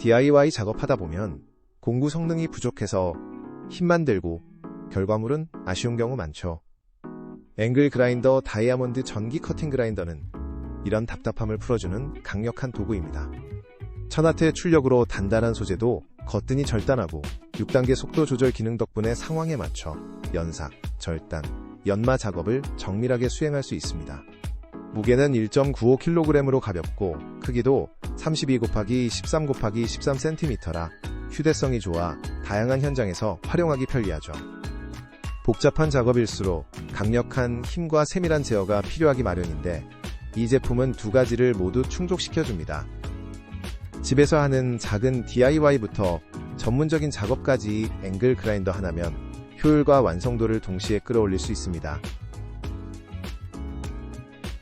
DIY 작업하다 보면 공구 성능이 부족해서 힘만 들고 결과물은 아쉬운 경우 많죠. 앵글 그라인더 다이아몬드 전기 커팅 그라인더는 이런 답답함을 풀어주는 강력한 도구입니다. 천하트의 출력으로 단단한 소재도 거뜬히 절단하고 6단계 속도 조절 기능 덕분에 상황에 맞춰 연삭, 절단, 연마 작업을 정밀하게 수행할 수 있습니다. 무게는 1.95kg으로 가볍고 크기도 32 곱하기 13 곱하기 13cm라 휴대성이 좋아 다양한 현장에서 활용하기 편리하죠. 복잡한 작업일수록 강력한 힘과 세밀한 제어가 필요하기 마련인데 이 제품은 두 가지를 모두 충족시켜줍니다. 집에서 하는 작은 DIY부터 전문적인 작업까지 앵글 그라인더 하나면 효율과 완성도를 동시에 끌어올릴 수 있습니다.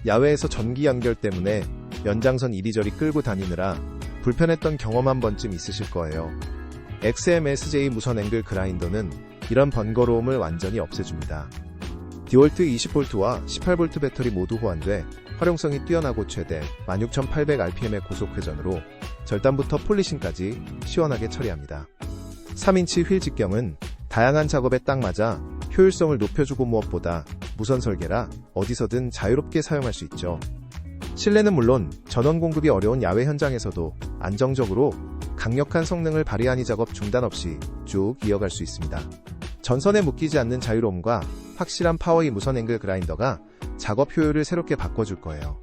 야외에서 전기 연결 때문에 연장선 이리저리 끌고 다니느라 불편했던 경험 한 번쯤 있으실 거예요. XMSJ 무선 앵글 그라인더는 이런 번거로움을 완전히 없애줍니다. 디월트 20V와 18V 배터리 모두 호환돼 활용성이 뛰어나고 최대 16,800rpm의 고속 회전으로 절단부터 폴리싱까지 시원하게 처리합니다. 3인치 휠 직경은 다양한 작업에 딱 맞아 효율성을 높여주고 무엇보다 무선 설계라 어디서든 자유롭게 사용할 수 있죠. 실내는 물론 전원 공급이 어려운 야외 현장에서도 안정적으로 강력한 성능을 발휘하니 작업 중단 없이 쭉 이어갈 수 있습니다. 전선에 묶이지 않는 자유로움과 확실한 파워의 무선 앵글 그라인더가 작업 효율을 새롭게 바꿔줄 거예요.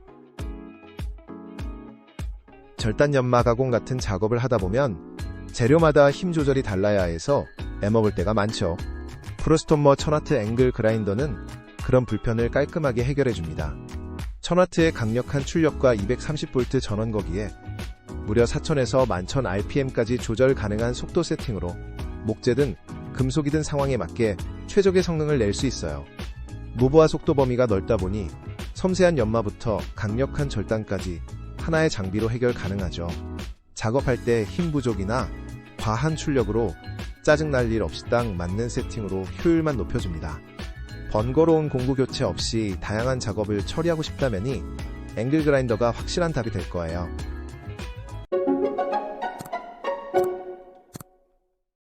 절단 연마 가공 같은 작업을 하다 보면 재료마다 힘 조절이 달라야 해서 애먹을 때가 많죠. 프로스톤머 천와트 앵글 그라인더는 그런 불편을 깔끔하게 해결해 줍니다. 천와트의 강력한 출력과 230V 전원 거기에 무려 4000에서 11000rpm까지 조절 가능한 속도 세팅으로 목재든 금속이든 상황에 맞게 최적의 성능을 낼 수 있어요. 무브와 속도 범위가 넓다 보니 섬세한 연마부터 강력한 절단까지 하나의 장비로 해결 가능하죠. 작업할 때 힘 부족이나 과한 출력으로 짜증날 일 없이 딱 맞는 세팅으로 효율만 높여줍니다. 번거로운 공구 교체 없이 다양한 작업을 처리하고 싶다면이 앵글 그라인더가 확실한 답이 될 거예요.